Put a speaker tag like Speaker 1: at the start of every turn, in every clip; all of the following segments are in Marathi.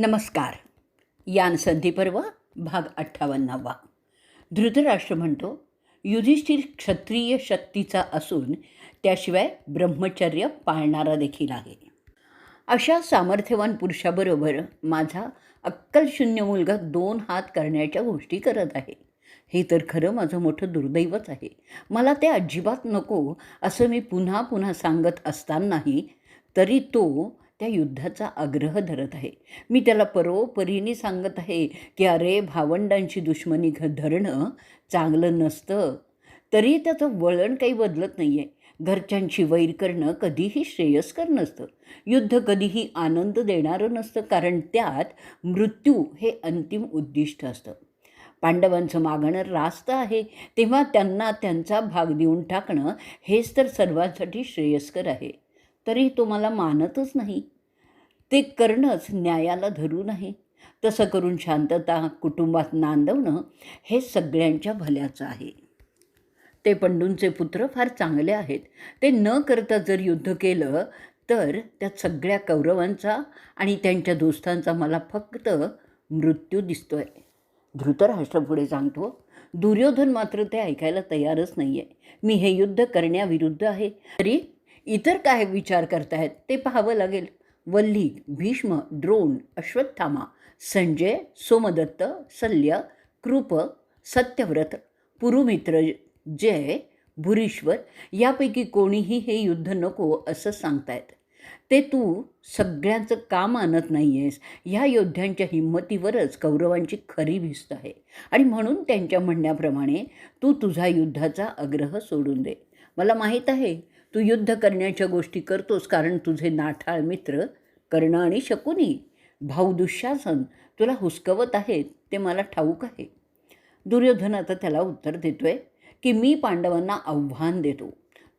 Speaker 1: नमस्कार. यान संधिपर्व भाग अठ्ठावन्नावा. धृतराष्ट्र म्हणतो युधिष्ठिर क्षत्रिय शक्तीचा असून त्याशिवाय ब्रह्मचर्य पाळणारा देखील आहे. अशा सामर्थ्यवान पुरुषाबरोबर माझा अक्कलशून्य मुलगा दोन हात करण्याच्या गोष्टी करत आहे. हे तर खरं माझं मोठं दुर्दैवच आहे. मला ते अजिबात नको असं मी पुन्हा पुन्हा सांगत असतानाही तरी तो त्या युद्धाचा आग्रह धरत आहे. मी त्याला परोपरीने सांगत आहे की अरे भावंडांची दुश्मनी घ धरणं चांगलं नसतं तरी त्याचं वळण काही बदलत नाही आहे घरच्यांची वैर करणं कधीही श्रेयस्कर नसतं. युद्ध कधीही आनंद देणारं नसतं कारण त्यात मृत्यू हे अंतिम उद्दिष्ट असतं. पांडवांचं मागणं रास्त आहे तेव्हा त्यांना त्यांचा भाग देऊन टाकणं हेच तर सर्वांसाठी श्रेयस्कर आहे. तरी तो मला मानतच नाही. ते करणंच न्यायाला धरून आहे. तसं करून शांतता कुटुंबात नांदवणं हे सगळ्यांच्या भल्याचं आहे. ते पंडूंचे पुत्र फार चांगले आहेत. ते न करता जर युद्ध केलं तर त्या सगळ्या कौरवांचा आणि त्यांच्या दोस्तांचा मला फक्त मृत्यू दिसतोय. धृतराष्ट्र पुढे सांगतो दुर्योधन मात्र ते ऐकायला तयारच नाही आहे मी हे युद्ध करण्याविरुद्ध आहे. तरी इतर काय विचार करतायत ते पाहावं लागेल. वल्ली भीष्म द्रोण अश्वत्थामा संजय सोमदत्त शल्य कृप सत्यव्रत पुरुमित्र जय भुरीश्वर यापैकी कोणीही हे युद्ध नको असं सांगतायत ते तू सगळ्यांचं का मानत नाही आहेस ह्या योद्ध्यांच्या हिंमतीवरच कौरवांची खरी भिस्त आहे. आणि म्हणून त्यांच्या म्हणण्याप्रमाणे तू तुझा युद्धाचा आग्रह सोडून दे. मला माहीत आहे तू युद्ध करण्याच्या गोष्टी करतोस कारण तुझे नाठाळ मित्र कर्ण आणि शकुनी भाऊ दुःशासन तुला हुसकवत आहेत ते मला ठाऊक आहे. दुर्योधन आता त्याला उत्तर देतोय की मी पांडवांना आव्हान देतो.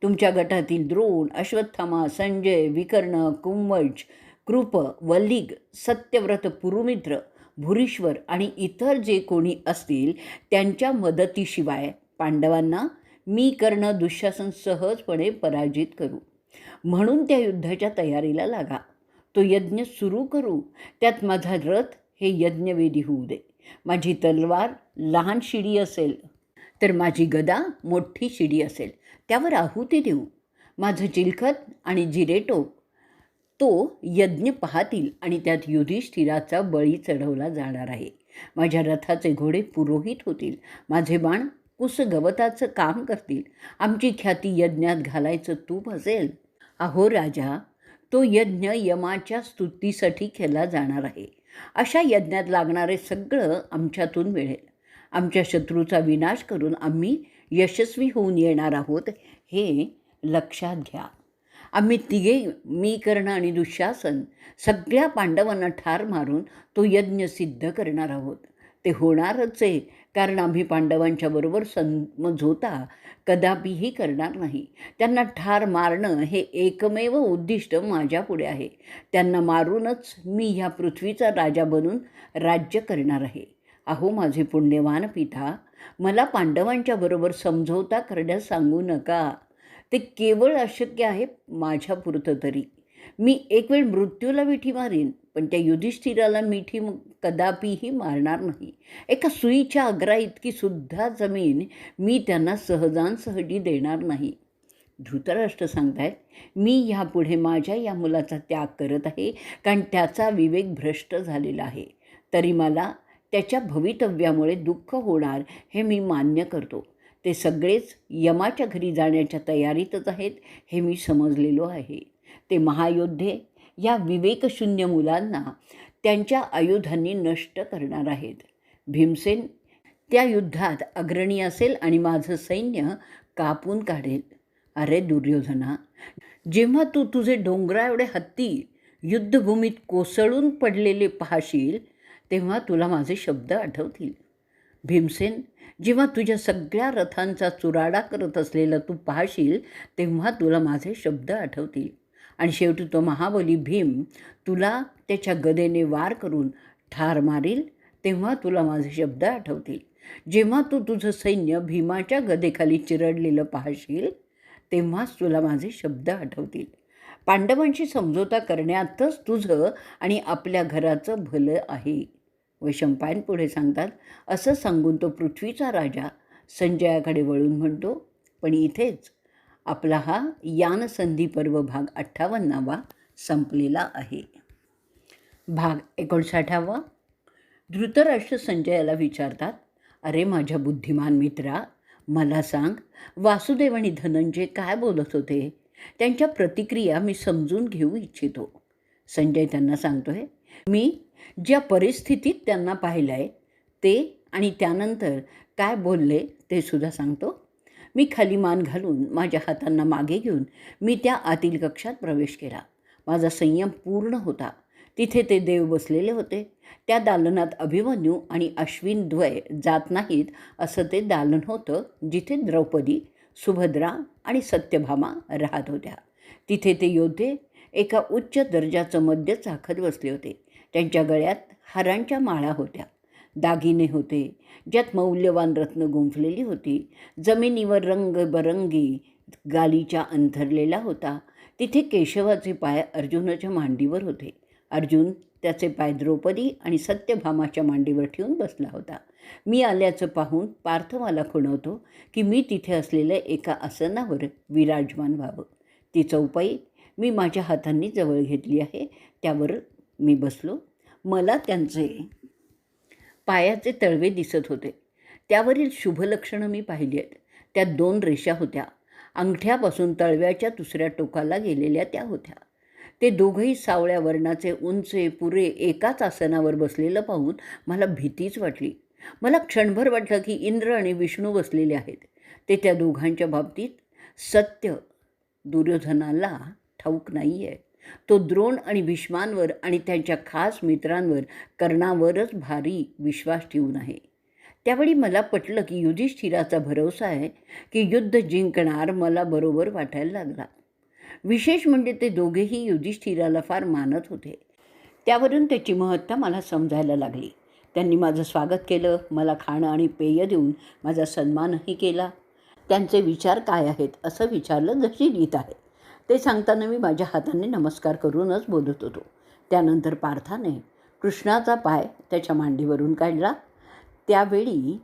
Speaker 1: तुमच्या गटातील द्रोण अश्वत्थामा संजय विकर्ण कुंवज कृप वल्लिग सत्यव्रत पुरुमित्र भुरीश्वर आणि इतर जे कोणी असतील त्यांच्या मदतीशिवाय पांडवांना मी कर्ण दुःशासन सहजपणे पराजित करू. म्हणून त्या युद्धाच्या तयारीला लागा. तो यज्ञ सुरू करू. त्यात माझा रथ हे यज्ञवेदी होऊ दे. माझी तलवार लहान शिडी असेल तर माझी गदा मोठी शिडी असेल. त्यावर आहुती देऊ. माझं चिलखत आणि जिरेटो तो यज्ञ पाहतील आणि त्यात युधिष्ठिराचा बळी चढवला जाणार आहे. माझ्या रथाचे घोडे पुरोहित होतील. माझे बाण कुसगवताचं काम करतील. आमची ख्याती यज्ञात घालायचं तूप असेल. अहो राजा तो यज्ञ यमाच्या स्तुतीसाठी केला जाणार आहे. अशा यज्ञात लागणारे सगळं आमच्यातून मिळेल. आमच्या शत्रूचा विनाश करून आम्ही यशस्वी होऊन येणार आहोत हे लक्षात घ्या. आम्ही तिघे मी कर्ण आणि दुःशासन सगळ्या पांडवांना ठार मारून तो यज्ञ सिद्ध करणार आहोत. ते होणारच आहे. कारण आम्ही पांडवांच्या बरोबर समझोता कदापिही करणार नाही. त्यांना ठार मारणं हे एकमेव उद्दिष्ट माझ्यापुढे आहे. त्यांना मारूनच मी ह्या पृथ्वीचा राजा बनून राज्य करणार आहे. अहो माझे पुण्यवान पिता मला पांडवांच्या बरोबर समझोता करण्यास सांगू नका. ते केवळ अशक्य आहे माझ्यापुरतं तरी. मी एक वेळ मृत्यूला विठी मारीन पण त्या युधिष्ठिराला मिठी कदापिही मारणार नाही. एका सुईच्या आग्रा इतकी सुद्धा जमीन मी त्यांना सहजांसहजी देणार नाही. धृतराष्ट्र सांगतायत मी ह्यापुढे माझ्या या मुलाचा त्याग करत आहे कारण त्याचा विवेक भ्रष्ट झालेला आहे. तरी मला त्याच्या भवितव्यामुळे दुःख होणार हे मी मान्य करतो. ते सगळेच यमाच्या घरी जाण्याच्या तयारीतच आहेत हे मी समजलेलो आहे. ते महायोद्धे या विवेकशून्य मुलांना त्यांच्या आयुधांनी नष्ट करणार आहेत. भीमसेन त्या युद्धात अग्रणी असेल आणि माझं सैन्य कापून काढेल. अरे दुर्योधना जेव्हा तू तुझे डोंगरा एवढे हत्ती युद्धभूमीत कोसळून पडलेले पाहशील तेव्हा तुला माझे शब्द आठवतील. भीमसेन जेव्हा तुझ्या सगळ्या रथांचा चुराडा करत असलेला तू पाहशील तेव्हा तुला माझे शब्द आठवतील. आणि शेवटी तो महाबली भीम तुला त्याच्या गदेने वार करून ठार मारील तेव्हा तुला माझे शब्द आठवतील. जेव्हा तू तुझं सैन्य भीमाच्या गदेखाली चिरडलेलं पाहशील तेव्हाच तुला माझे शब्द आठवतील. पांडवांशी समझोता करण्यातच तुझं आणि आपल्या घराचं भलं आहे. वैशंपायन पुढे सांगतात असं सांगून तो पृथ्वीचा राजा संजयाकडे वळून म्हणतो पण इथेच आपला हा यान संधी पर्व भाग अठ्ठावन्नावा संपलेला आहे. भाग एकोणसाठावा धृतराष्ट्र संजयाला विचारतात अरे माझ्या बुद्धिमान मित्रा मला सांग वासुदेव आणि धनंजय काय बोलत होते? त्यांच्या प्रतिक्रिया मी समजून घेऊ इच्छितो. संजय त्यांना सांगतोय मी ज्या परिस्थितीत त्यांना पाहिलं आहे ते आणि त्यानंतर काय बोलले ते सुद्धा सांगतो. मी खाली मान घालून माझ्या हातांना मागे घेऊन मी त्या आतील कक्षात प्रवेश केला. माझा संयम पूर्ण होता. तिथे ते देव बसलेले होते. त्या दालनात अभिमन्यू आणि अश्विन द्वय जात नाहीत असं ते दालन होतं जिथे द्रौपदी सुभद्रा आणि सत्यभामा राहत होत्या. तिथे ते योद्धे एका उच्च दर्जाचं मद्य चाखत बसले होते. त्यांच्या गळ्यात हारांच्या माळा होत्या. दागिने होते. ज्यात मौल्यवान रत्न गुंफलेली होती. जमिनीवर रंगबरंगी गालीच्या अंथरलेला होता. तिथे केशवाचे पाय अर्जुनाच्या मांडीवर होते. अर्जुन त्याचे पाय द्रौपदी आणि सत्यभामाच्या मांडीवर ठेवून बसला होता. मी आल्याचं पाहून पार्थ मला खुणवतो की मी तिथे असलेल्या एका आसनावर विराजमान व्हावं. ती चौपाई मी माझ्या हातांनी जवळ घेतली आहे. त्यावर मी बसलो. मला त्यांचे पायाचे तळवे दिसत होते. त्यावरील शुभलक्षणं मी पाहिली आहेत. त्यात दोन रेषा होत्या. अंगठ्यापासून तळव्याच्या दुसऱ्या टोकाला गेलेल्या त्या होत्या. ते दोघंही सावळ्या वर्णाचे उंचे पुरे एकाच आसनावर बसलेलं पाहून मला भीतीच वाटली. मला क्षणभर वाटलं की इंद्र आणि विष्णू बसलेले आहेत. ते त्या दोघांच्या बाबतीत सत्य दुर्योधनाला ठाऊक नाही आहे तो द्रोण आणि भीष्मांवर आणि त्यांच्या खास मित्रांवर कर्णावरच भारी विश्वास ठेवून आहे. त्यावेळी मला पटलं की युधिष्ठिराचा भरोसा आहे की युद्ध जिंकणार मला बरोबर वाटायला लागला. विशेष म्हणजे ते दोघेही युधिष्ठिराला फार मानत होते. त्यावरून त्याची महत्ता मला समजायला लागली. त्यांनी माझं स्वागत केलं मला खाणं आणि पेय देऊन माझा सन्मानही केला. त्यांचे विचार काय आहेत असं विचारलं जशी गीत आहे. ते सांगताना मी माझ्या हाताने नमस्कार करूनच बोलत होतो. त्यानंतर पार्थाने कृष्णाचा पाय त्याच्या मांडीवरून काढला. त्यावेळी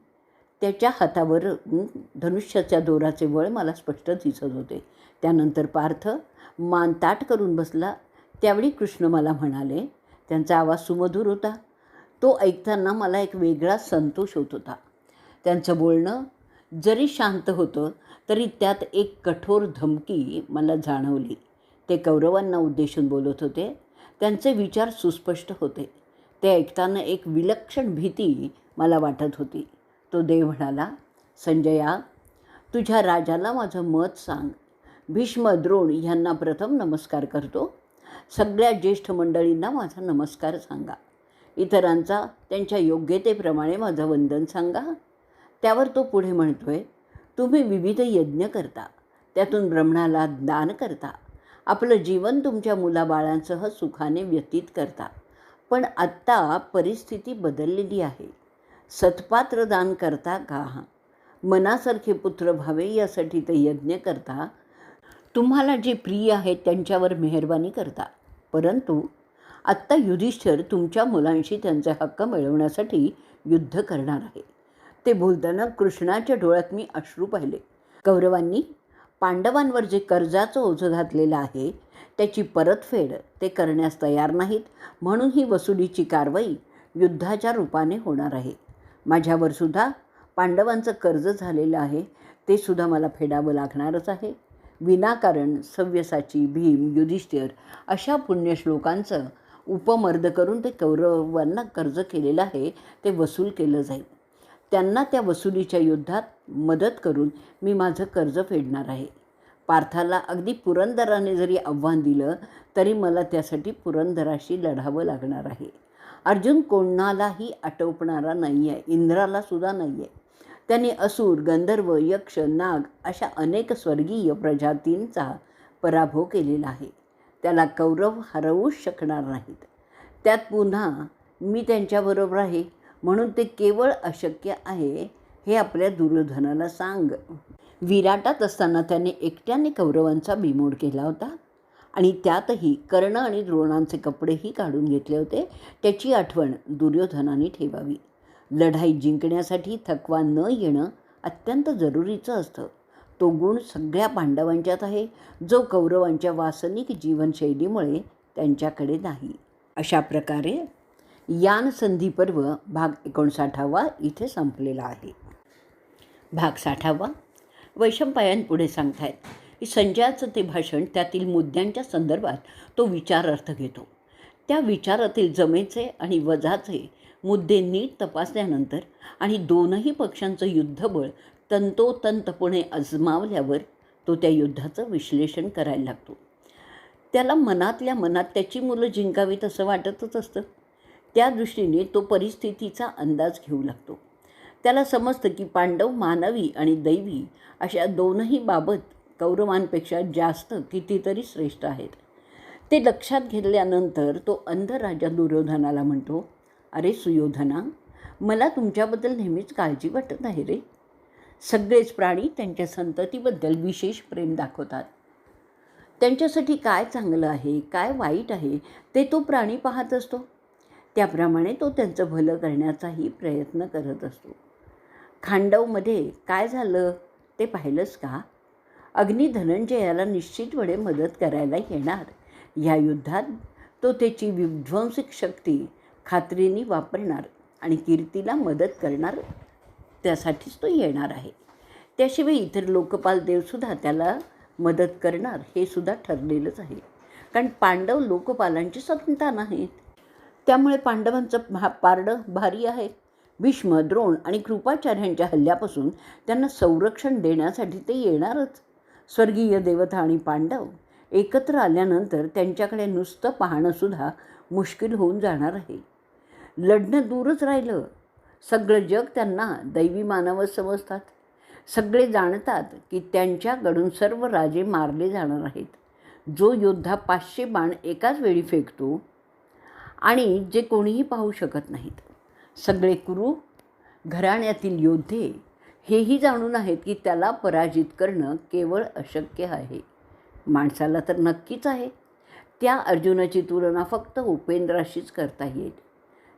Speaker 1: त्याच्या हातावर धनुष्याच्या दोराचे वळ मला स्पष्ट दिसत होते. त्यानंतर पार्थ मान ताट करून बसला. त्यावेळी कृष्ण मला म्हणाले त्यांचा आवाज सुमधूर होता. तो ऐकताना मला एक वेगळा संतोष होत होता. त्यांचं बोलणं जरी शांत होतं तरी त्यात एक कठोर धमकी मला जाणवली. ते कौरवांना उद्देशून बोलत होते. त्यांचे विचार सुस्पष्ट होते. ते ऐकताना एक विलक्षण भीती मला वाटत होती. तो देव म्हणाला संजया तुझ्या राजाला माझं मत सांग. भीष्म द्रोण ह्यांना प्रथम नमस्कार करतो. सगळ्या ज्येष्ठ मंडळींना माझा नमस्कार सांगा. इतरांचा त्यांच्या योग्यतेप्रमाणे माझं वंदन सांगा. त्यावर तो पुढे म्हणतोय तुम्ही विविध यज्ञ करता. त्यातून ब्रह्मणाला दान करता. आपलं जीवन तुमच्या मुलाबाळांसह सुखाने व्यतीत करता. पण आत्ता परिस्थिती बदललेली आहे. सत्पात्र दान करता का? मनासारखे पुत्र व्हावे यासाठी ते यज्ञ करता. तुम्हाला जे प्रिय आहेत त्यांच्यावर मेहरबानी करता. परंतु आत्ता युधिष्ठिर तुमच्या मुलांशी त्यांचे हक्क मिळवण्यासाठी युद्ध करणार आहे. ते बोलताना कृष्णाच्या डोळ्यात मी अश्रू पाहिले. कौरवांनी पांडवांवर जे कर्जाचं ओझं घातलेलं आहे त्याची परतफेड ते करण्यास तयार नाहीत म्हणून ही वसुलीची कारवाई युद्धाच्या रूपाने होणार आहे. माझ्यावर सुद्धा पांडवांचं कर्ज झालेलं आहे ते सुद्धा मला फेडावं लागणारच आहे. विनाकारण सव्यसाची भीम युधिष्ठिर अशा पुण्यश्लोकांचं उपमर्द करून ते कौरवांना कर्ज केलेलं आहे ते वसूल केलं जाईल. त्यांना त्या वसुलीच्या युद्धात मदत करून मी माझं कर्ज फेडणार आहे. पार्थाला अगदी पुरंदराने जरी आव्हान दिलं तरी मला त्यासाठी पुरंदराशी लढावं लागणार आहे. अर्जुन कोणालाही आटोपणारा नाही आहे इंद्रालासुद्धा नाही आहे त्यांनी असुर गंधर्व यक्ष नाग अशा अनेक स्वर्गीय प्रजातींचा पराभव केलेला आहे. त्याला कौरव हरवूच शकणार नाहीत. त्यात पुन्हा मी त्यांच्याबरोबर आहे. म्हणून ते केवळ अशक्य आहे हे आपल्या दुर्योधनाला सांग. विराटात असताना त्याने एकट्याने कौरवांचा बिमोड केला होता आणि त्यातही कर्ण आणि द्रोणांचे कपडेही काढून घेतले होते. त्याची आठवण दुर्योधनाने ठेवावी. लढाई जिंकण्यासाठी थकवा न येणं अत्यंत जरुरीचं असतं. तो गुण सगळ्या पांडवांच्यात आहे जो कौरवांच्या वासनिक जीवनशैलीमुळे त्यांच्याकडे नाही. अशा प्रकारे यान संधी पर्व भाग एकोणसाठावा इथे संपलेला आहे. भाग साठावा वैशंपायन पुढे सांगतायत की संजयाचं ते भाषण त्यातील मुद्द्यांच्या संदर्भात तो विचारार्थ घेतो. त्या विचारातील जमेचे आणि वजाचे मुद्दे नीट तपासल्यानंतर आणि दोनही पक्षांचं युद्धबळ तंतोतंतपणे अजमावल्यावर तो त्या युद्धाचं विश्लेषण करायला लागतो. त्याला मनातल्या मनात त्याची मुलं जिंकावीत असं वाटतच असतं. त्या दृष्टीने तो परिस्थितीचा अंदाज घेऊ लागतो. त्याला समजतं की पांडव मानवी आणि दैवी अशा दोनही बाबत कौरवांपेक्षा जास्त कितीतरी श्रेष्ठ आहेत. ते लक्षात घेतल्यानंतर तो अंध राजा दुर्योधनाला म्हणतो अरे सुयोधना मला तुमच्याबद्दल नेहमीच काळजी वाटत आहे रे. सगळेच प्राणी त्यांच्या संततीबद्दल विशेष प्रेम दाखवतात. त्यांच्यासाठी काय चांगलं आहे काय वाईट आहे ते तो प्राणी पाहत असतो. त्याप्रमाणे तो त्यांचं भलं करण्याचाही प्रयत्न करत असतो. खांडवमध्ये काय झालं ते पाहिलंच का? अग्नी धनंजयाला निश्चितपणे मदत करायला येणार. या युद्धात तो त्याची विध्वंसक शक्ती खात्रीने वापरणार आणि कीर्तीला मदत करणार त्यासाठीच तो येणार आहे. त्याशिवाय इतर लोकपाल देवसुद्धा त्याला मदत करणार हे सुद्धा ठरलेलंच आहे. कारण पांडव लोकपालांची संतान आहेत त्यामुळे पांडवांचं भा पारडं भारी आहे. भीष्म द्रोण आणि कृपाचार्यांच्या हल्ल्यापासून त्यांना संरक्षण देण्यासाठी ते येणारच. स्वर्गीय देवता आणि पांडव एकत्र आल्यानंतर त्यांच्याकडे नुसतं पाहणंसुद्धा मुश्किल होऊन जाणार आहे. लढणं दूरच राहिलं. सगळं जग त्यांना दैवी मानवच समजतात. सगळे जाणतात की त्यांच्याकडून सर्व राजे मारले जाणार आहेत. जो योद्धा पाचशे बाण एकाच वेळी फेकतो आणि जे कोणीही पाहू शकत नाहीत. सगळे कुरु घराण्यातील योद्धे हेही जाणून आहेत की त्याला पराजित करणं केवळ अशक्य आहे. माणसाला तर नक्कीच आहे. त्या अर्जुनाची तुलना फक्त उपेंद्राशीच करता येईल.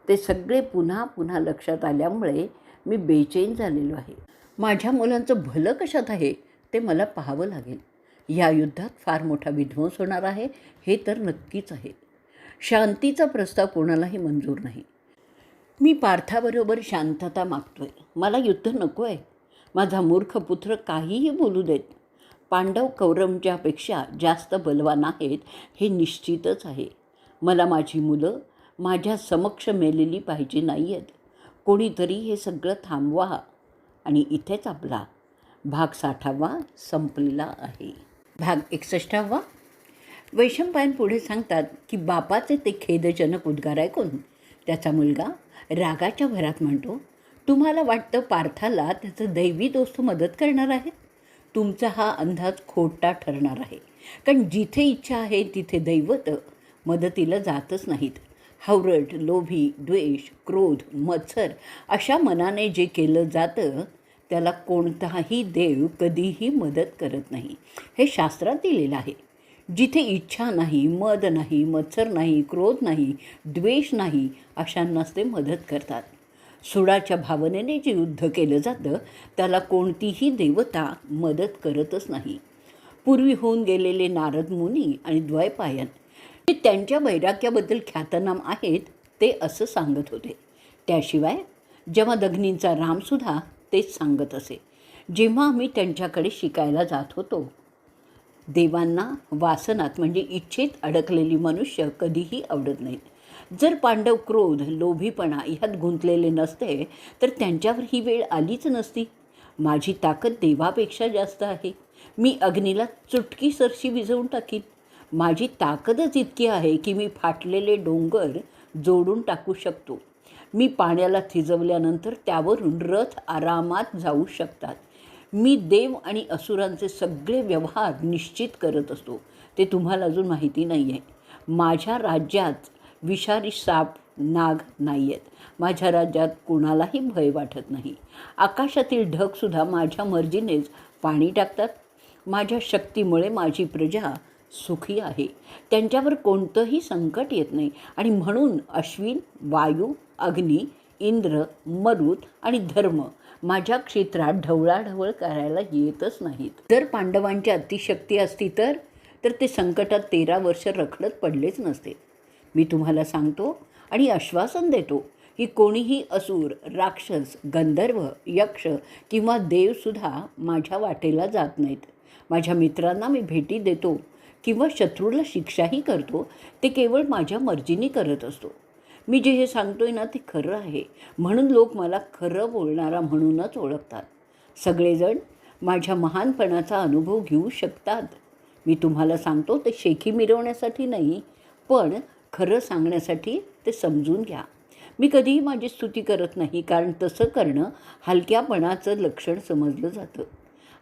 Speaker 1: ते सगळे पुन्हा पुन्हा लक्षात आल्यामुळे मी बेचैन झालेलो आहे. माझ्या मुलांचं भलं कशात आहे ते मला पाहावं लागेल. या युद्धात फार मोठा विध्वंस होणार आहे हे तर नक्कीच आहे. शांतीचा प्रस्ताव कोणालाही मंजूर नाही. मी पार्थाबरोबर शांतता मागतोय. मला युद्ध नको आहे माझा मूर्ख पुत्र काहीही बोलू देत. पांडव कौरवच्यापेक्षा जास्त बलवान आहेत हे निश्चितच आहे. मला माझी मुलं माझ्या समक्ष मेलेली पाहिजे नाही आहेत कोणीतरी हे सगळं थांबवा आणि इथेच आपला भाग साठावा संपलेला आहे. भाग एकसष्टावा वैशंपायन पुढे सांगतात की बापाचे ते खेदजनक उद्गार ऐकून त्याचा मुलगा रागाच्या भरात म्हणतो तुम्हाला वाटतं पार्थाला त्याचं दैवी दोस्त मदत करणार आहे? तुमचा हा अंदाज खोटा ठरणार आहे. कारण जिथे इच्छा आहे तिथे दैवत मदतीला जातच नाहीत. हावरट लोभी द्वेष क्रोध मत्सर अशा मनाने जे केलं जातं त्याला कोणताही देव कधीही मदत करत नाही. हे शास्त्रात दिलेलं आहे. जिथे इच्छा नाही मद नाही मत्सर नाही क्रोध नाही द्वेष नाही अशांनाच ते मदत करतात. सुडाच्या भावनेने जे युद्ध केलं जातं त्याला कोणतीही देवता मदत करतच नाही. पूर्वी होऊन गेलेले नारद मुनी आणि द्वैपायन जे त्यांच्या वैराग्याबद्दल ख्यातनाम आहेत ते असं सांगत होते. त्याशिवाय जेव्हा दग्नींचा रामसुद्धा तेच सांगत असे. जेव्हा आम्ही त्यांच्याकडे शिकायला जात होतो देवांना वासनात म्हणजे इच्छेत अडकलेली मनुष्य कधीही आवडत नाहीत. जर पांडव क्रोध लोभीपणा ह्यात गुंतलेले नसते तर त्यांच्यावर ही वेळ आलीच नसती. माझी ताकद देवापेक्षा जास्त आहे. मी अग्नीला चुटकी सरशी विझवून टाकीन. माझी ताकदच इतकी आहे की मी फाटलेले डोंगर जोडून टाकू शकतो. मी पाण्याला थिजवल्यानंतर त्यावरून रथ आरामात जाऊ शकतात. मी देव आणि असुरांचे सगळे व्यवहार निश्चित करत असतो. ते तुम्हाला अजून माहिती नाही आहे माझ्या राज्यात विषारी साप नाग नाही आहेत माझ्या राज्यात कुणालाही भय वाटत नाही. आकाशातील ढगसुद्धा माझ्या मर्जीनेच पाणी टाकतात. माझ्या शक्तीमुळे माझी प्रजा सुखी आहे. त्यांच्यावर कोणतंही संकट येत नाही. आणि म्हणून अश्विन वायू अग्नी इंद्र मरुत आणि धर्म माझ्या क्षेत्रात ढवळाढवळ करायला येतच नाहीत. जर पांडवांची अतिशक्ती असती तर तर ते संकटात तेरा वर्ष रखडत पडलेच नसते. मी तुम्हाला सांगतो आणि आश्वासन देतो की कोणीही असुर राक्षस गंधर्व यक्ष किंवा देवसुद्धा माझ्या वाटेला जात नाहीत. माझ्या मित्रांना मी भेटी देतो किंवा शत्रूला शिक्षाही करतो ते केवळ माझ्या मर्जीने करत असतो. मी जे हे सांगतोय ना ते खरं आहे. म्हणून लोक मला खरं बोलणारा म्हणूनच ओळखतात. सगळेजण माझ्या महानपणाचा अनुभव घेऊ शकतात. मी तुम्हाला सांगतो ते शेखी मिरवण्यासाठी नाही पण खरं सांगण्यासाठी ते समजून घ्या. मी कधीही माझी स्तुती करत नाही कारण तसं करणं हलक्यापणाचं लक्षण समजलं जातं.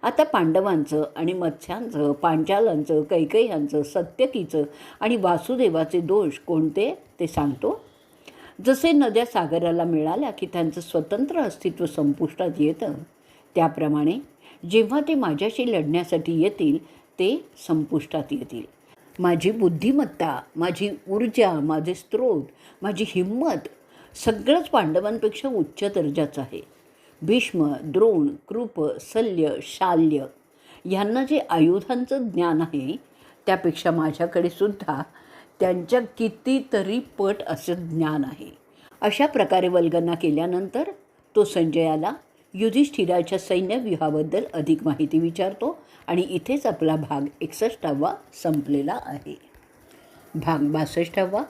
Speaker 1: आता पांडवांचं आणि मत्स्यांचं पांचालांचं कैकैयांचं सत्यकीचं आणि वासुदेवाचे दोष कोणते ते सांगतो. जसे नद्या सागराला मिळाल्या की त्यांचं स्वतंत्र अस्तित्व संपुष्टात येतं त्याप्रमाणे जेव्हा ते माझ्याशी लढण्यासाठी येतील ते संपुष्टात येतील. माझी बुद्धिमत्ता माझी ऊर्जा माझे स्रोत माझी हिंमत सगळंच पांडवांपेक्षा उच्च दर्जाचं आहे. भीष्म द्रोण कृप सल्य शाल्य यांना जे आयुधांचं ज्ञान आहे त्यापेक्षा माझ्याकडे सुद्धा त्यांच्या कितीतरी पट असं ज्ञान आहे. अशा प्रकारे वल्गना केल्यानंतर तो संजयाला युधिष्ठिराच्या सैन्यव्यूहाबद्दल अधिक माहिती विचारतो आणि इथेच आपला भाग एकसष्टावा संपलेला आहे. भाग बासष्टावा.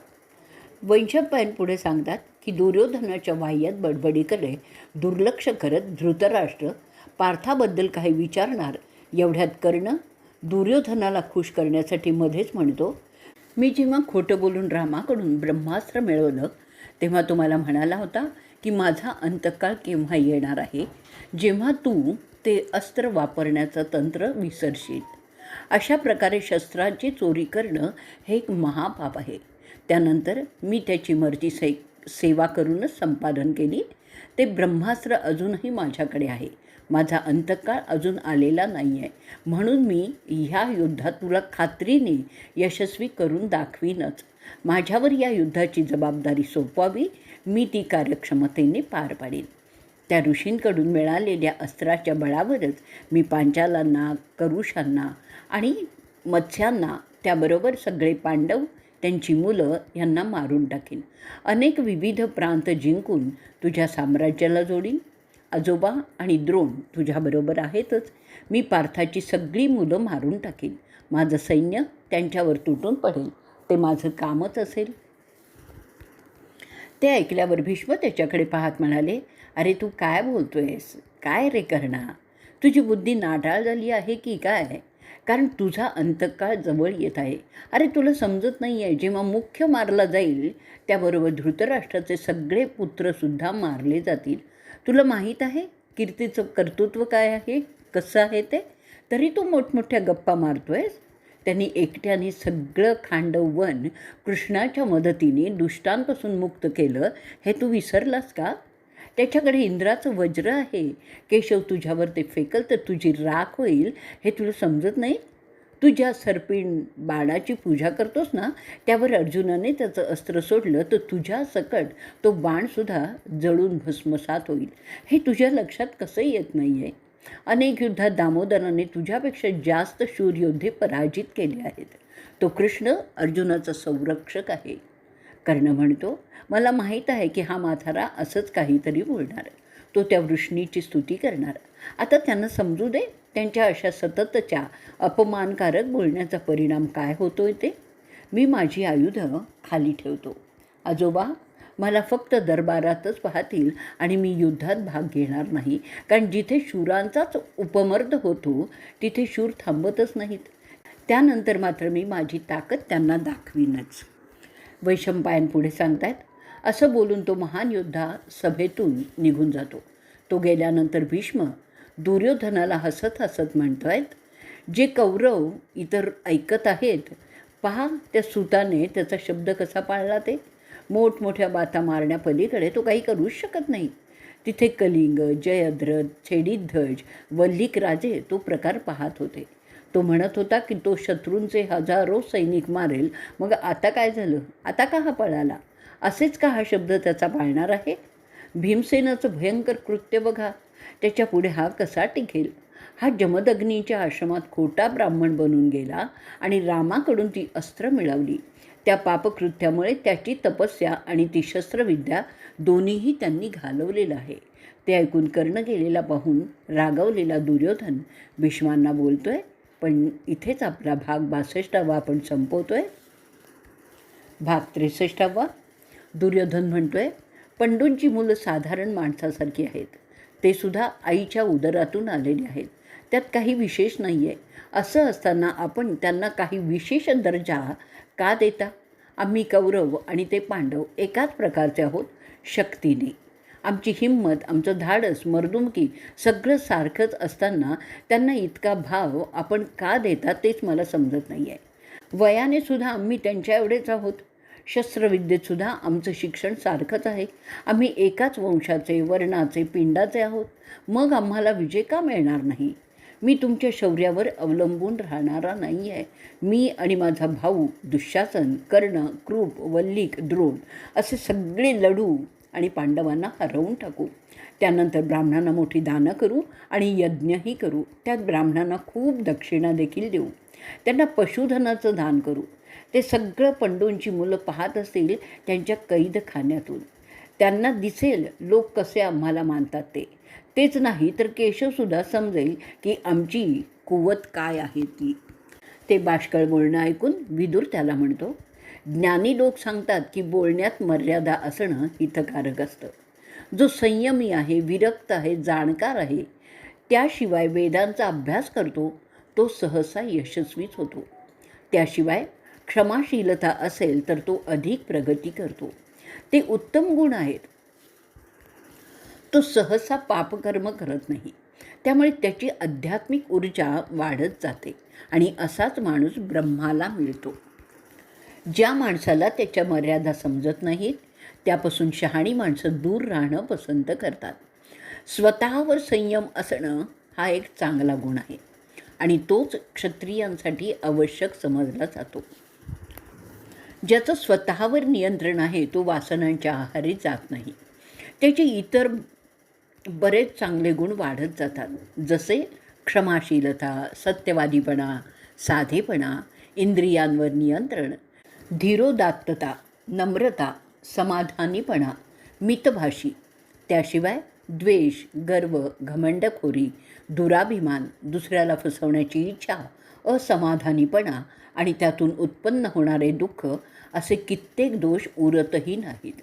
Speaker 1: वैशपायन पुढे सांगतात की दुर्योधनाच्या बाह्यात बडबडीकडे दुर्लक्ष करत धृतराष्ट्र पार्थाबद्दल काही विचारणार एवढ्यात कर्ण दुर्योधनाला खुश करण्यासाठी मध्येच म्हणतो मी जेव्हा खोटं बोलून रामाकडून ब्रह्मास्त्र मिळवलं तेव्हा तुम्हाला म्हणाला होता की माझा अंतकाळ केव्हा येणार आहे? जेव्हा तू ते अस्त्र वापरण्याचं तंत्र विसरशील. अशा प्रकारे शस्त्रांची चोरी करणं हे एक महापाप आहे. त्यानंतर मी त्याची मर्जी से सेवा करूनच संपादन केली. ते ब्रह्मास्त्र अजूनही माझ्याकडे आहे. माझा अंतकाळ अजून आलेला नाही आहे म्हणून मी ह्या युद्धात तुला खात्रीने यशस्वी करून दाखवीनच. माझ्यावर या युद्धाची जबाबदारी सोपवावी मी ती कार्यक्षमतेने पार पाडीन. त्या ऋषींकडून मिळालेल्या अस्त्राच्या बळावरच मी पांचालांना करुषांना आणि मत्स्यांना त्याबरोबर सगळे पांडव त्यांची मुलं यांना मारून टाकेन. अनेक विविध प्रांत जिंकून तुझ्या साम्राज्याला जोडीन. आजोबा आणि द्रोण तुझ्याबरोबर आहेतच. मी पार्थाची सगळी मुलं मारून टाकेन. माझं सैन्य त्यांच्यावर तुटून पडेल. ते माझं कामच असेल. ते ऐकल्यावर भीष्म त्याच्याकडे पाहत म्हणाले अरे तू काय बोलतोयस? काय रे करणा? तुझी बुद्धी नाटाळ झाली आहे की काय? कारण तुझा अंतकाळ जवळ येत आहे. अरे तुला समजत नाही आहे जेव्हा मुख्य मारला जाईल त्याबरोबर धृतराष्ट्राचे सगळे पुत्रसुद्धा मारले जातील. तुला माहीत आहे कीर्तीचं कर्तृत्व काय आहे? कसं आहे ते? तरी तू मोठमोठ्या गप्पा मारतोयस. त्यांनी एकट्याने सगळं खांडवन कृष्णाच्या मदतीने दुष्टांपासून मुक्त केलं. हे तू विसरलास का? त्याच्याकडे इंद्राचं वज्र आहे. केशव तुझ्यावर ते फेकल तर तुझी राख होईल. हे तुला समजत नाही? तू ज्या सर्पिण बाणाची पूजा करतोस ना त्यावर अर्जुनाने त्याचं अस्त्र सोडलं तर तुझ्या सकट तो बाणसुद्धा जळून भस्मसात होईल. हे तुझ्या लक्षात कसं येत नाही आहे अनेक युद्धात दामोदराने तुझ्यापेक्षा जास्त शूरयोद्धे पराजित केले आहेत. तो कृष्ण अर्जुनाचा संरक्षक आहे. कर्ण म्हणतो मला माहीत आहे की हा माथारा असंच काहीतरी बोलणार तो त्या वृष्णीची स्तुती करणार आता त्यांना समजू दे त्यांच्या अशा सततच्या अपमानकारक बोलण्याचा परिणाम काय होतोय ते. मी माझी आयुधं खाली ठेवतो. आजोबा मला फक्त दरबारातच पाहतील आणि मी युद्धात भाग घेणार नाही कारण जिथे शूरांचाच उपमर्द होतो तिथे शूर थांबतच नाहीत. त्यानंतर मात्र मी माझी ताकद त्यांना दाखवीनच. वैशंपायन पुढे सांगतायत असं बोलून तो महान योद्धा सभेतून निघून जातो. तो गेल्यानंतर भीष्म दुर्योधनाला हसत हसत म्हणतो आहेत जे कौरव इतर ऐकत आहेत पहा त्या सुताने त्याचा शब्द कसा पाळला ते. मोठमोठ्या बाता मारण्यापलीकडे तो काही करूच शकत नाही. तिथे कलिंग जयद्रथ छेडीध्वज वल्लिक राजे तो प्रकार पाहत होते. तो म्हणत होता की तो शत्रूंचे हजारो सैनिक मारेल. मग आता काय झालं? आता का हा पळाला? असेच का हा शब्द त्याचा पाळणार आहे? भीमसेनाचं भयंकर कृत्य बघा. त्याच्या पुढे हा कसा टिकेल? हा जमदग्नीच्या आश्रमात खोटा ब्राह्मण बनून गेला आणि रामाकडून ती अस्त्र मिळवली. त्या पापकृत्यामुळे त्याची तपस्या आणि ती शस्त्रविद्या दोन्हीही त्यांनी घालवलेलं आहे. ते ऐकून कर्ण गेलेला पाहून रागवलेला दुर्योधन भीष्मांना बोलतोय पण इथेच आपला भाग बासष्टावा आपण संपवतोय. भाग त्रेसष्टावा? दुर्योधन म्हणतोय पंडूंची मुलं साधारण माणसासारखी आहेत. ते सुद्धा आईच्या उदरातून आलेले आहेत. त्यात काही विशेष नाही आहे असं असताना आपण त्यांना काही विशेष दर्जा का देता? आम्ही कौरव आणि ते पांडव एकाच प्रकारचे आहोत? शक्तीने. आमची हिंमत आमचं धाडस मर्दुमकी सगळं सारखंच असताना त्यांना इतका भाव आपण का देता तेच मला समजत नाही आहे वयाने सुद्धा आम्ही त्यांच्या एवढेच आहोत. शस्त्रविद्येतसुद्धा आमचं शिक्षण सारखंच आहे. आम्ही एकाच वंशाचे वर्णाचे पिंडाचे आहोत. मग आम्हाला विजय का मिळणार नाही? मी तुमच्या शौर्यावर अवलंबून राहणारा नाही आहे मी आणि माझा भाऊ दुःशासन कर्ण कृप वल्लिक द्रोण असे सगळे लढू आणि पांडवांना हरवून टाकू. त्यानंतर ब्राह्मणांना मोठी दानं करू आणि यज्ञही करू. त्यात ब्राह्मणांना खूप दक्षिणा देखील देऊ. त्यांना पशुधनाचं दान करू. ते सगळं पंडूंची मुलं पाहत असतील त्यांच्या कैदखान्यातून त्यांना दिसेल लोक कसे आम्हाला मानतात ते. तेच नाही तर केशवसुद्धा समजेल की आमची कुवत काय आहे ती. ते बाष्कळ बोलणं ऐकून विदूर त्याला म्हणतो ज्ञानी लोक सांगतात की बोलण्यात मर्यादा असणं हितकारक असतं. जो संयमी आहे विरक्त आहे जाणकार आहे त्याशिवाय वेदांचा अभ्यास करतो तो सहसा यशस्वीच होतो. त्याशिवाय क्षमाशीलता असेल तर तो अधिक प्रगती करतो. ते उत्तम गुण आहेत. तो सहसा पापकर्म करत नाही. त्यामुळे त्याची आध्यात्मिक ऊर्जा वाढत जाते आणि असाच माणूस ब्रह्माला मिळतो. ज्या माणसाला त्याच्या मर्यादा समजत नाहीत त्यापासून शहाणी माणसं दूर राहणं पसंत करतात. स्वतःवर संयम असणं हा एक चांगला गुण आहे आणि तोच क्षत्रियांसाठी आवश्यक समजला जातो. ज्याचं स्वतःवर नियंत्रण आहे तो वासनांच्या आहारी जात नाही. त्याचे इतर बरेच चांगले गुण वाढत जातात. जसे क्षमाशीलता सत्यवादीपणा साधेपणा इंद्रियांवर नियंत्रण धीरोदात्तता नम्रता समाधानीपणा मितभाषी. त्याशिवाय द्वेष गर्व घमंडखोरी दुराभिमान दुसऱ्याला फसवण्याची इच्छा असमाधानीपणा आणि त्यातून उत्पन्न होणारे दुःख असे कित्येक दोष उरतही नाहीत.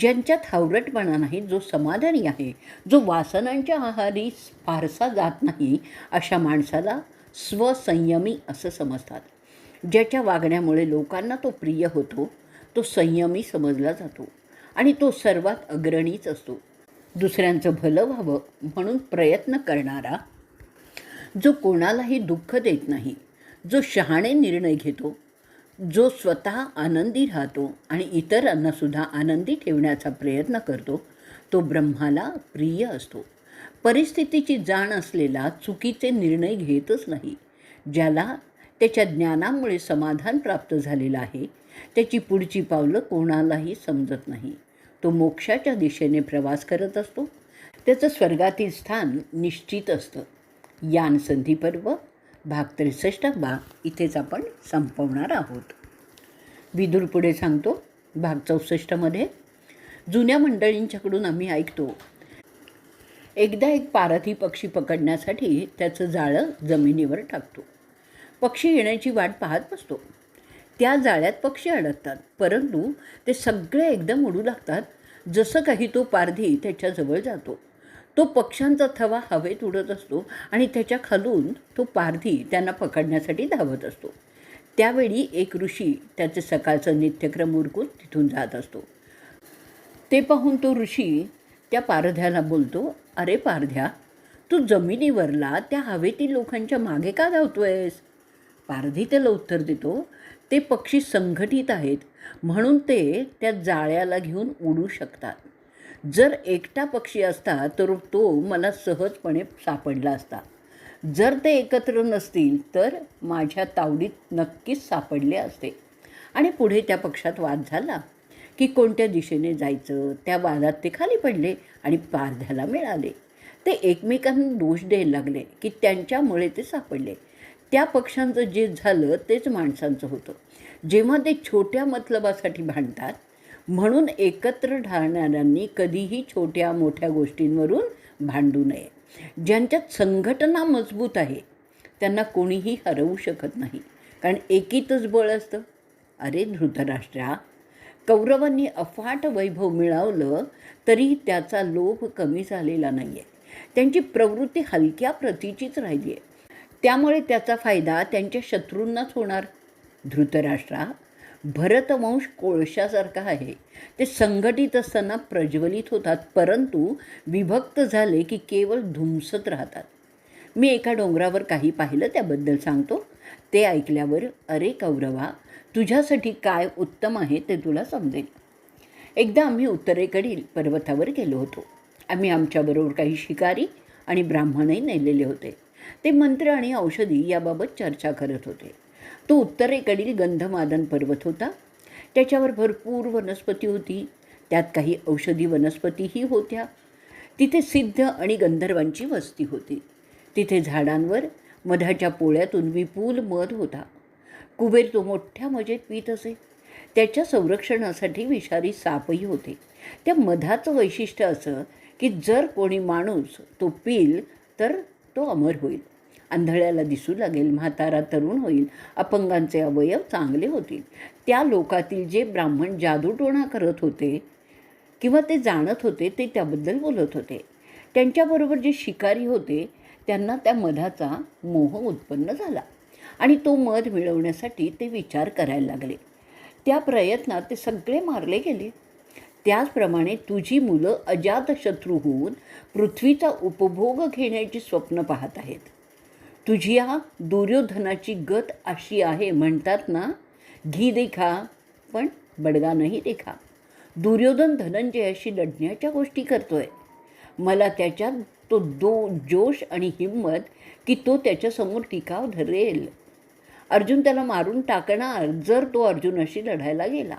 Speaker 1: ज्यांच्यात हावरटपणा नाही जो समाधानी आहे जो वासनांच्या आहारी फारसा जात नाही अशा माणसाला स्वसंयमी असं समजतात. ज्याच्या वागण्यामुळे लोकांना तो प्रिय होतो तो संयमी समजला जातो आणि तो सर्वात अग्रणीच असतो. दुसऱ्यांचं भलं व्हावं म्हणून प्रयत्न करणारा जो कोणालाही दुःख देत नाही जो शहाणे निर्णय घेतो जो स्वतः आनंदी राहतो आणि इतरांनासुद्धा आनंदी ठेवण्याचा प्रयत्न करतो तो ब्रह्माला प्रिय असतो. परिस्थितीची जाण असलेला चुकीचे निर्णय घेतच नाही ज्याला त्याच्या ज्ञानामुळे समाधान प्राप्त झालेलं आहे त्याची पुढची पावलं कोणालाही समजत नाही. तो मोक्षाच्या दिशेने प्रवास करत असतो त्याचं स्वर्गातील स्थान निश्चित असतं. यान संधी पर्व भाग त्रेसष्टावा इथेच आपण संपवणार आहोत. विदुर पुढे सांगतो भाग चौसष्टमध्ये जुन्या मंडळींच्याकडून आम्ही ऐकतो एकदा एक पारथी पक्षी पकडण्यासाठी त्याचं जाळं जमिनीवर टाकतो. पक्षी येण्याची वाट पाहत बसतो. त्या जाळ्यात पक्षी अडकतात परंतु ते सगळे एकदम उडू लागतात. जसं काही तो पारधी त्याच्याजवळ जातो. तो पक्ष्यांचा थवा हवेत उडत असतो आणि त्याच्या खालून तो पारधी त्यांना पकडण्यासाठी धावत असतो. त्यावेळी एक ऋषी त्याचे सकाळचं नित्यक्रम उरकून तिथून जात असतो. ते पाहून तो ऋषी त्या पारध्याला बोलतो अरे पारध्या तू जमिनीवरला त्या हवेतील लोकांच्या मागे का धावतोयस? पारधी त्याला उत्तर देतो ते पक्षी संघटित आहेत म्हणून ते त्या जाळ्याला घेऊन उडू शकतात. जर एकटा पक्षी असता तर तो मला सहजपणे सापडला असता. जर ते एकत्र नसतील तर माझ्या तावडीत नक्कीच सापडले असते. आणि पुढे त्या पक्षात वाद झाला की कोणत्या दिशेने जायचं त्या वादात ते खाली पडले आणि पारध्याला मिळाले. ते एकमेकांना दोष द्यायला लागले की त्यांच्यामुळे ते सापडले. त्या पक्षांचं जे झालं तेच माणसांचं होतं. जेव्हा ते छोट्या मतलबासाठी भांडतात म्हणून एकत्र राहणाऱ्यांनी कधीही छोट्या मोठ्या गोष्टींवरून भांडू नये. ज्यांच्यात संघटना मजबूत आहे त्यांना कोणीही हरवू शकत नाही. कारण एकीतच बळ असतं. अरे धृतराष्ट्रा कौरवांनी अफाट वैभव मिळवलं तरी त्याचा लोभ कमी झालेला नाही आहे त्यांची प्रवृत्ती हलक्या प्रतीचीच राहिली आहे त्यामुळे त्याचा फायदा त्यांच्या शत्रूंनाच होणार. धृतराष्ट्रा भरतवंश कोळशासारखा आहे. ते संघटित असताना प्रज्वलित होतात परंतु विभक्त झाले की केवळ धुमसत राहतात. मी एका डोंगरावर काही पाहिलं त्याबद्दल सांगतो. ते ऐकल्यावर अरे कौरवा तुझ्यासाठी काय उत्तम आहे ते तुला समजेल. एकदा आम्ही उत्तरेकडील पर्वतावर गेलो होतो. आम्ही आमच्याबरोबर काही शिकारी आणि ब्राह्मणही नेलेले होते. ते मंत्र आणि औषधी याबाबत चर्चा करत होते. तो उत्तरेकडील गंधमादन पर्वत होता. त्याच्यावर भरपूर वनस्पती होती. त्यात काही औषधी वनस्पतीही होत्या. तिथे सिद्ध आणि गंधर्वांची वस्ती होती. तिथे झाडांवर मधाच्या पोळ्यातून विपुल मध होता. कुबेर तो मोठ्या मजेत पित असे. त्याच्या संरक्षणासाठी विषारी सापही होते. त्या मधाचं वैशिष्ट्य असं की जर कोणी माणूस तो पिल तर तो अमर होईल. आंधळ्याला दिसू लागेल म्हातारा तरुण होईल अपंगांचे अवयव चांगले होतील. त्या लोकातील जे ब्राह्मण जादूटोणा करत होते किंवा ते जाणत होते ते त्याबद्दल बोलत होते. त्यांच्याबरोबर जे शिकारी होते त्यांना त्या मधाचा मोह उत्पन्न झाला आणि तो मध मिळवण्यासाठी ते विचार करायला लागले. त्या प्रयत्नात ते सगळे मारले गेले. त्याचप्रमाणे तुझी मुलं अजातशत्रू होऊन पृथ्वीचा उपभोग घेण्याची स्वप्न पाहत आहेत. तुझिया दुर्योधनाची गत अशी आहे म्हणतात ना घी देखा पण बडगा नाही देखा. दुर्योधन धनंजयाशी लढण्याच्या गोष्टी करतोय. मला त्याच्यात तो दो जोश आणि हिंमत की तो त्याच्यासमोर टिकाव धरेल. अर्जुन त्याला मारून टाकणार जर तो अर्जुनाशी लढायला गेला.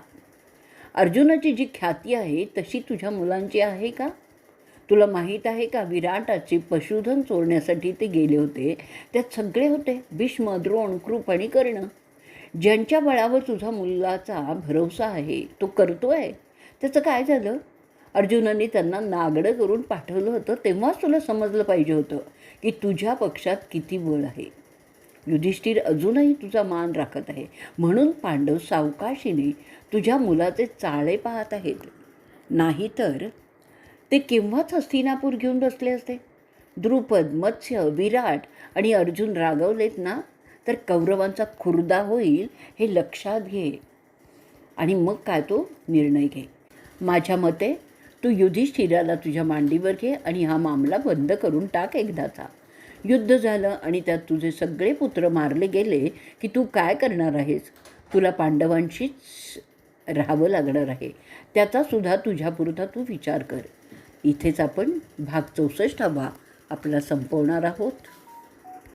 Speaker 1: अर्जुनाची जी ख्याती आहे तशी तुझ्या मुलांची आहे का? तुला माहीत आहे का विराटाचे पशुधन चोरण्यासाठी ते गेले होते. त्यात सगळे होते भीष्म द्रोण कृप आणि कर्ण. ज्यांच्या बळावर तुझा मुलाचा भरोसा आहे तो करतो आहे त्याचं काय झालं? अर्जुनाने त्यांना नागडं करून पाठवलं होतं तेव्हाच तुला समजलं पाहिजे होतं की तुझ्या पक्षात किती बळ आहे. युधिष्ठिर अजूनही तुझा मान राखत आहे. म्हणून पांडव सावकाशीने तुझ्या मुलाचे चाळे पाहत आहेत. नाहीतर ते केव्हाच हस्तिनापूर घेऊन बसले असते. द्रुपद मत्स्य विराट आणि अर्जुन रागवलेत ना? तर कौरवांचा खुर्दा होईल हे लक्षात घे. आणि मग काय तो निर्णय घे. माझ्या मते तू युधिष्ठिराला तुझ्या मांडीवर घे आणि हा मामला बंद करून टाक एकदाचा. युद्ध झालं आणि त्यात तुझे सगळे पुत्र मारले गेले की तू काय करणार आहेस? तुला पांडवांशीच राहावं लागणार आहे. त्याचासुद्धा तुझ्यापुरता तू विचार कर. इथेच आपण भाग चौसष्टावा आपला संपवणार आहोत.